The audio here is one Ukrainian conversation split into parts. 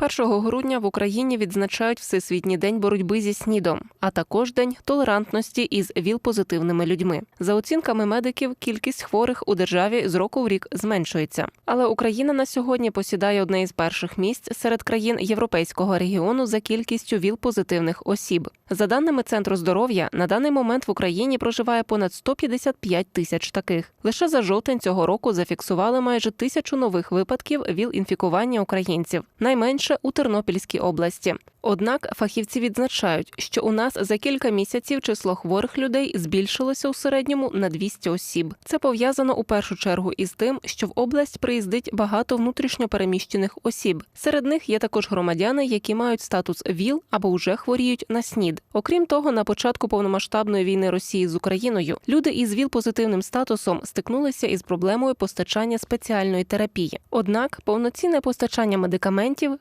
1 грудня в Україні відзначають Всесвітній день боротьби зі снідом, а також день толерантності із ВІЛ-позитивними людьми. За оцінками медиків, кількість хворих у державі з року в рік зменшується. Але Україна на сьогодні посідає одне із перших місць серед країн європейського регіону за кількістю ВІЛ-позитивних осіб. За даними Центру здоров'я, на даний момент в Україні проживає понад 155 тисяч таких. Лише за жовтень цього року зафіксували майже тисячу нових випадків ВІЛ-інфікування українців, найменше у Тернопільській області. Однак фахівці відзначають, що у нас за кілька місяців число хворих людей збільшилося у середньому на 200 осіб. Це пов'язано у першу чергу із тим, що в область приїздить багато внутрішньопереміщених осіб. Серед них є також громадяни, які мають статус ВІЛ або вже хворіють на СНІД. Окрім того, на початку повномасштабної війни Росії з Україною люди із ВІЛ-позитивним статусом стикнулися із проблемою постачання спеціальної терапії. Однак повноцінне постачання медикаментів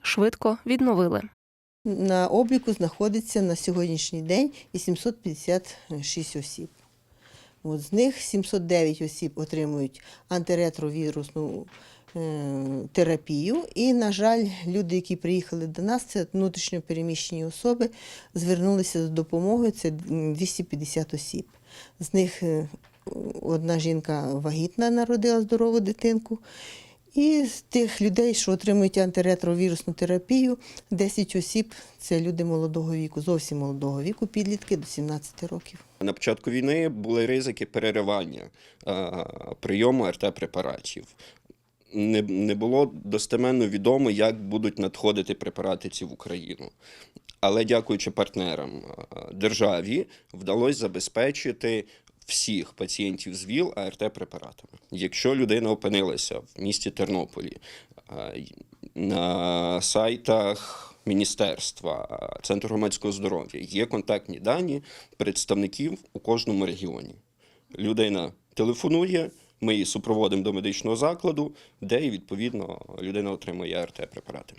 відновили. На обліку знаходиться на сьогоднішній день і 756 осіб. От з них 709 осіб отримують антиретровірусну е, терапію. І, на жаль, люди, які приїхали до нас, це внутрішньо переміщені особи, звернулися за допомогою. Це 250 осіб. З них е, одна жінка вагітна народила здорову дитинку. І з тих людей, що отримують антиретровірусну терапію, 10 осіб це люди молодого віку, зовсім молодого віку, підлітки до 17 років. На початку війни були ризики переривання е, прийому РТ-препаратів. Не, не було достеменно відомо, як будуть надходити препарати ці в Україну. Але дякуючи партнерам е, державі, вдалося забезпечити всіх пацієнтів з ВІЛ АРТ-препаратами. Якщо людина опинилася в місті Тернополі на сайтах міністерства, Центру громадського здоров'я є контактні дані представників у кожному регіоні. Людина телефонує, ми її супроводимо до медичного закладу, де відповідно людина отримує АРТ-препарати.